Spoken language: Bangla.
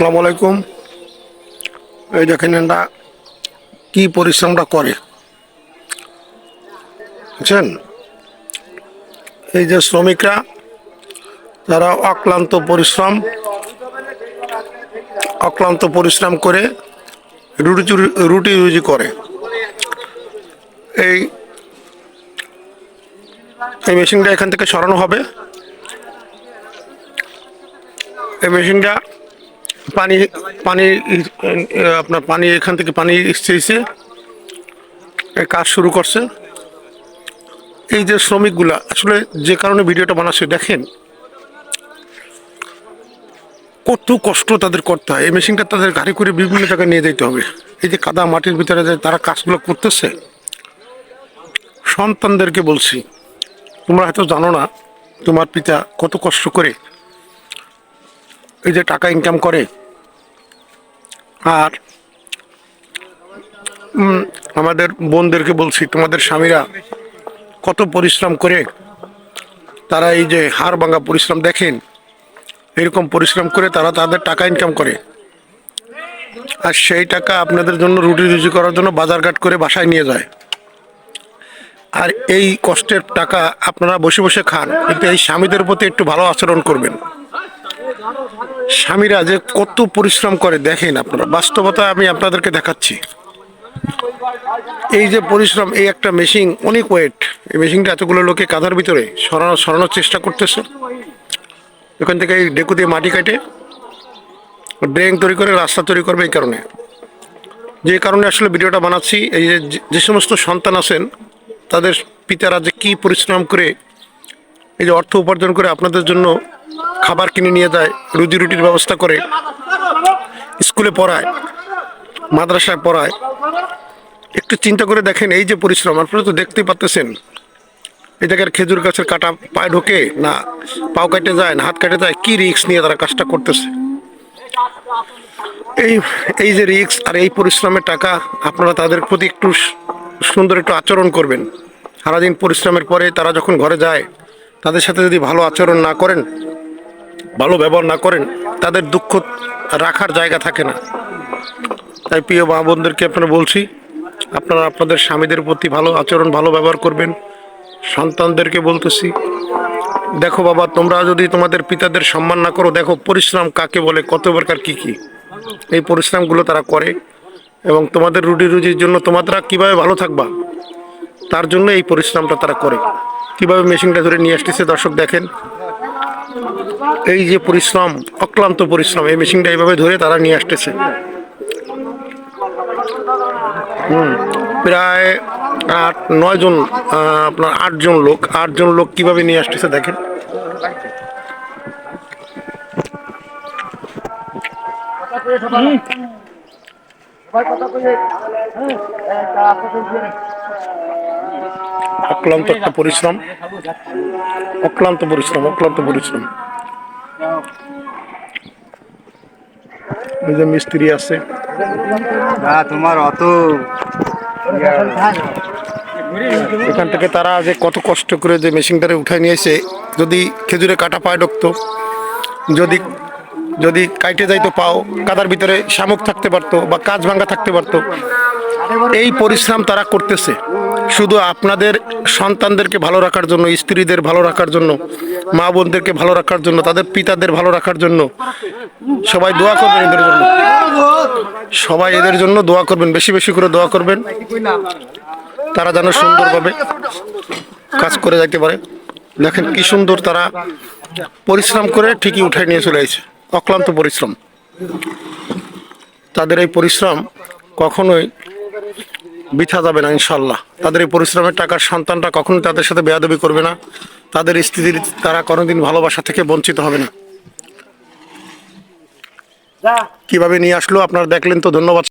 আসসালামু আলাইকুম। এই দেখেন এরা কি পরিশ্রমটা করে। বুঝছেন? এই যে শ্রমিকরা তারা অক্লান্ত পরিশ্রম অক্লান্ত পরিশ্রম করে রুটি রুটি রুজি করে। এই এই মেশিনটা এখান থেকে সরানো হবে। এই মেশিনটা পানি পানি, আপনার পানি এখান থেকে পানি এই কাজ শুরু করছে। এই যে শ্রমিকগুলা, আসলে যে কারণে ভিডিওটা বানাচ্ছে, দেখেন। কত কষ্ট তাদের করতে হয়। এই মেশিনটা তাদের গাড়ি করে বিভিন্ন জায়গায় নিয়ে যেতে হবে। এই যে কাদা মাটির ভিতরে যে তারা কাজগুলো করতেছে, সন্তানদেরকে বলছি, তোমরা হয়তো জানো না, তোমার পিতা কত কষ্ট করে এই যে টাকা ইনকাম করে। আর আমাদের বোনদেরকে বলছি, তোমাদের স্বামীরা কত পরিশ্রম করে তারা এই যে হাড় ভাঙা পরিশ্রম দেখেন, এরকম পরিশ্রম করে তারা তাদের টাকা ইনকাম করে। আর সেই টাকা আপনাদের জন্য রুটি রুজি করার জন্য বাজারঘাট করে বাসায় নিয়ে যায়। আর এই কষ্টের টাকা আপনারা বসে বসে খান, কিন্তু এই স্বামীদের প্রতি একটু ভালো আচরণ করবেন। স্বামীরা যে কত পরিশ্রম করে, দেখেন আপনারা। বাস্তবতা আমি আপনাদেরকে দেখাচ্ছি। এই যে পরিশ্রম, এই একটা মেশিন, অনেক ওয়েট। এই মেশিনটা এতগুলো লোকে কাঁধার ভিতরে সরানো, সরানোর চেষ্টা করতেছে। এখান থেকে এই ডেকু দিয়ে মাটি কাটে, ড্রেন তৈরি করে, রাস্তা তৈরি করবে এই কারণে। যে কারণে আসলে ভিডিওটা বানাচ্ছি, এই যে যে সমস্ত সন্তান আছেন, তাদের পিতারা যে কী পরিশ্রম করে, এই যে অর্থ উপার্জন করে আপনাদের জন্য খাবার কিনে নিয়ে যায়, রুজি রুটির ব্যবস্থা করে, স্কুলে পড়ায়, মাদ্রাসায় পড়ায়। একটু চিন্তা করে দেখেন, এই যে পরিশ্রম, আপনারা তো দেখতেই পাচ্তেছেন এই জায়গার খেজুর গাছের কাটা পায়ে ঢোকে না, পাও কাটে যায় না, হাত কাটে যায়, কি রিস্ক নিয়ে তারা কাজটা করতেছে? এই এই যে রিস্ক আর এই পরিশ্রমের টাকা, আপনারা তাদের প্রতি একটু সুন্দর একটু আচরণ করবেন। সারাদিন পরিশ্রমের পরে তারা যখন ঘরে যায়, তাদের সাথে যদি ভালো আচরণ না করেন ভালো ব্যবহার না করেন, তাদের দুঃখ রাখার জায়গা থাকে না। তাই প্রিয় মা বোনদেরকে আপনারা বলছি, আপনারা আপনাদের স্বামীদের প্রতি ভালো আচরণ, ভালো ব্যবহার করবেন। সন্তানদেরকে বলতেছি, দেখো বাবা, তোমরা যদি তোমাদের পিতাদের সম্মান না করো, দেখো পরিশ্রম কাকে বলে, কত প্রকার কী কী। এই পরিশ্রমগুলো তারা করে এবং তোমাদের রুটি রুজির জন্য তোমরা কীভাবে ভালো থাকবা, তার জন্য এই পরিশ্রমটা তারা করে। কীভাবে মেশিনটা ধরে নিয়ে আসতেছে, দর্শক দেখেন। এই যে পরিশ্রম অক্লান্ত পরিশ্রম এই মেশিনটা এইভাবে ধরে তারা নিয়ে আসতেছে। হুম প্রায় আট নয় জন আহ, আপনার আটজন লোক। আটজন লোক কীভাবে নিয়ে আসতেছে দেখেন। অক্লান্ত একটা পরিশ্রম। অক্লান্ত পরিশ্রম অক্লান্ত পরিশ্রম। যে মিস্ত্রি আছে। না তোমার অত এখান থেকে তারা যে কত কষ্ট করে যে মেশিনটারে উঠায় নিয়েছে যদি খেজুরে কাটা পায়ে ঢুকতো যদি যদি কাইটে যাইতো পাও কাদার ভিতরে শামুক থাকতে পারতো বা কাজ ভাঙ্গা থাকতে পারতো এই পরিশ্রম তারা করতেছে। শুধু আপনাদের সন্তানদেরকে ভালো রাখার জন্য, স্ত্রীদের ভালো রাখার জন্য, মা বোনদেরকে ভালো রাখার জন্য, তাদের পিতাদের ভালো রাখার জন্য সবাই দোয়া করবেন এদের জন্য। সবাই এদের জন্য দোয়া করবেন, বেশি বেশি করে দোয়া করবেন। তারা যেন সুন্দরভাবে কাজ করে যাইতে পারে। দেখেন কি সুন্দর তারা পরিশ্রম করে ঠিকই উঠায় নিয়ে চলে আসে। অক্লান্ত পরিশ্রম। তাদের এই পরিশ্রম কখনোই বৃথা যাবে না ইনশাল্লাহ তাদের এই পরিশ্রমের টাকার সন্তানটা কখনো তাদের সাথে বেয়াদবি করবে না। তাদের স্ত্রীর তারা কোনোদিন ভালোবাসা থেকে বঞ্চিত হবে না। কীভাবে নিয়ে আসলো আপনারা দেখলেন তো ধন্যবাদ।